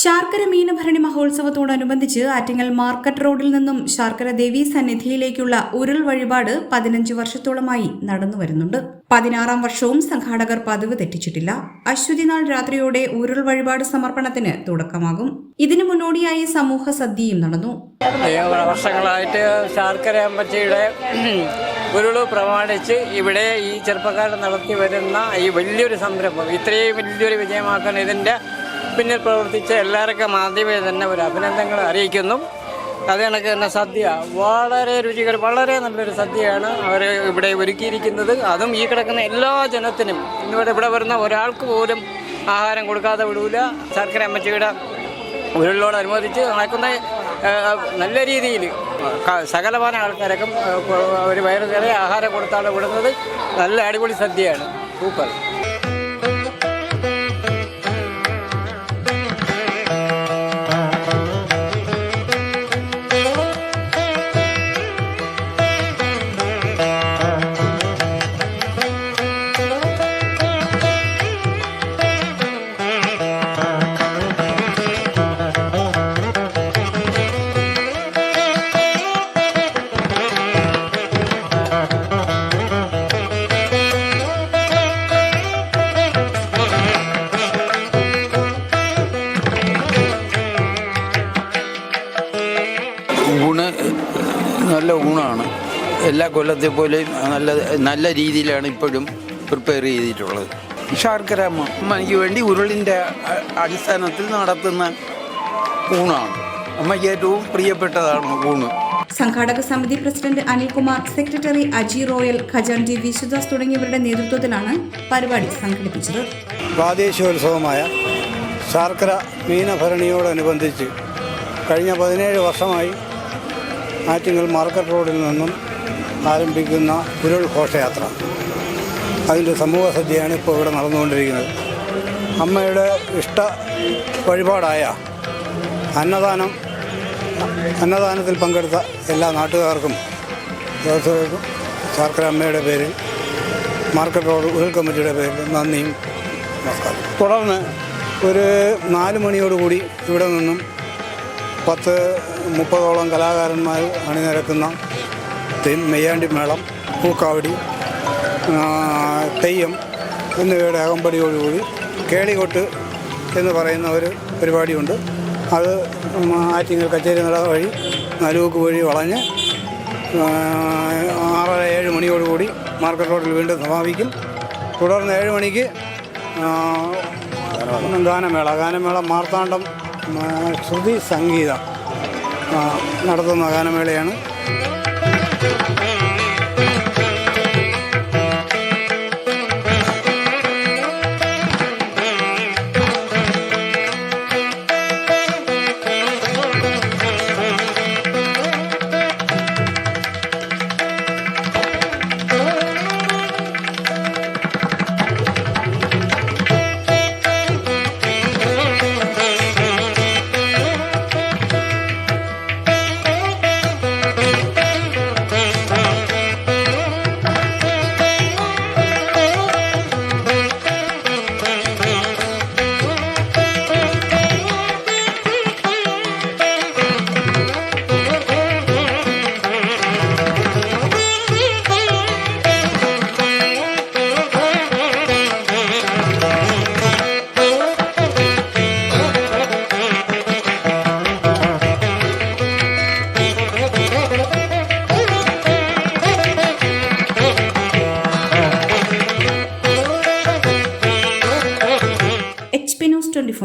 ശാർക്കര മീനഭരണി മഹോത്സവത്തോടനുബന്ധിച്ച് ആറ്റിങ്ങൽ മാർക്കറ്റ് റോഡിൽ നിന്നും ശാർക്കര ദേവി സന്നിധിയിലേക്കുള്ള ഉരുൾ വഴിപാട് പതിനഞ്ച് വർഷത്തോളമായി നടന്നു വരുന്നുണ്ട് പതിനാറാം വർഷവും സംഘാടകർ പതിവ് തെറ്റിച്ചിട്ടില്ല. അശ്വതിനാൾ രാത്രിയോടെ ഉരുൾ വഴിപാട് സമർപ്പണത്തിന് തുടക്കമാകും. ഇതിനു മുന്നോടിയായി സമൂഹ സദ്യയും നടന്നു. വർഷങ്ങളായിട്ട് ശാർക്കര അമ്മച്ചിയുടെ ഉരുൾ പ്രമാണിച്ച് ഇവിടെ ഈ ചെറുപ്പക്കാർ നടത്തി വരുന്ന ഈ വലിയൊരു സംരംഭം ഇത്രയും വലിയൊരു വിജയമാക്കാൻ ഇതിന്റെ പിന്നിൽ പ്രവർത്തിച്ച എല്ലാവർക്കും ആദ്യമേ തന്നെ ഒരു അഭിനന്ദനങ്ങൾ അറിയിക്കുന്നു. അത് കണക്ക് തന്നെ സദ്യ വളരെ രുചികരം വളരെ നല്ലൊരു സദ്യയാണ് അവർ ഇവിടെ ഒരുക്കിയിരിക്കുന്നത്. അതും ഈ കിടക്കുന്ന എല്ലാ ജനത്തിനും ഇന്നിവിടെ ഇവിടെ വരുന്ന ഒരാൾക്ക് പോലും ആഹാരം കൊടുക്കാതെ വിടൂല. ശർക്കര അമ്മച്ചിയുടെ ഉരുളിനോടനുബന്ധിച്ച് നടക്കുന്ന നല്ല രീതിയിൽ സകലമാന ആൾക്കാരൊക്കെ ഒരു വയറ് നിറയെ ആഹാരം കൊടുത്താണ് വിടുന്നത്. നല്ല അടിപൊളി സദ്യയാണ്. സൂപ്പർ. ഗുണമാണ് എല്ലാ കൊല്ലത്തെ പോലെയും നല്ല നല്ല രീതിയിലാണ് ഇപ്പോഴും പ്രിപ്പയർ ചെയ്തിട്ടുള്ളത്. ശർക്കര അമ്മ അമ്മയ്ക്ക് വേണ്ടി ഉരുളിന്റെ അടിസ്ഥാനത്തിൽ നടത്തുന്ന ഊണാണ്. അമ്മയ്ക്ക് ഏറ്റവും പ്രിയപ്പെട്ടതാണ് ഊണ്. സംഘാടക സമിതി president Anilkumar secretary Aji Royal ഖജാൻജി Vishudas തുടങ്ങിയവരുടെ നേതൃത്വത്തിലാണ് പരിപാടി സംഘടിപ്പിച്ചത്. പ്രാദേശികോത്സവമായ ശാർക്കര മീനഭരണിയോടനുബന്ധിച്ച് കഴിഞ്ഞ പതിനേഴ് വർഷമായി ആറ്റിങ്ങൽ മാർക്കറ്റ് റോഡിൽ നിന്നും ആരംഭിക്കുന്ന ഉരുൾ ഘോഷയാത്ര. അതിന്റെ സമൂഹ സദ്യയാണ് ഇപ്പോൾ ഇവിടെ നടന്നുകൊണ്ടിരിക്കുന്നത്. അമ്മയുടെ ഇഷ്ട വഴിപാടായ അന്നദാനം അന്നദാനത്തിൽ പങ്കെടുത്ത എല്ലാ നാട്ടുകാർക്കും ദേവസ്വം ശർക്കര അമ്മയുടെ പേരിൽ മാർക്കറ്റ് റോഡ് ഉരുൾ കമ്മിറ്റിയുടെ പേരിൽ നന്ദിയും നമസ്കാരം. തുടർന്ന് ഒരു നാല് മണിയോടുകൂടി ഇവിടെ നിന്നും പത്ത് മുപ്പതോളം കലാകാരന്മാർ അണിനിരക്കുന്ന മെയ്യാണ്ടി മേളം പൂക്കാവടി തെയ്യം എന്നിവയുടെ അകമ്പടിയോടുകൂടി കേളികൊട്ട് എന്ന് പറയുന്ന ഒരു പരിപാടിയുണ്ട്. അത് ആറ്റിങ്ങൽ കച്ചേരി നട വഴി നലൂക്ക് വഴി വളഞ്ഞ് ആറര ഏഴ് മണിയോടുകൂടി മാർക്കറ്റ് റോഡിൽ വീണ്ടും സമാപിക്കും. തുടർന്ന് ഏഴ് മണിക്ക് ഗാനമേള ഗാനമേള മാർത്താണ്ഡം ശ്രുതി സംഗീതം നടത്തുന്ന ഗാനമേളയാണ്.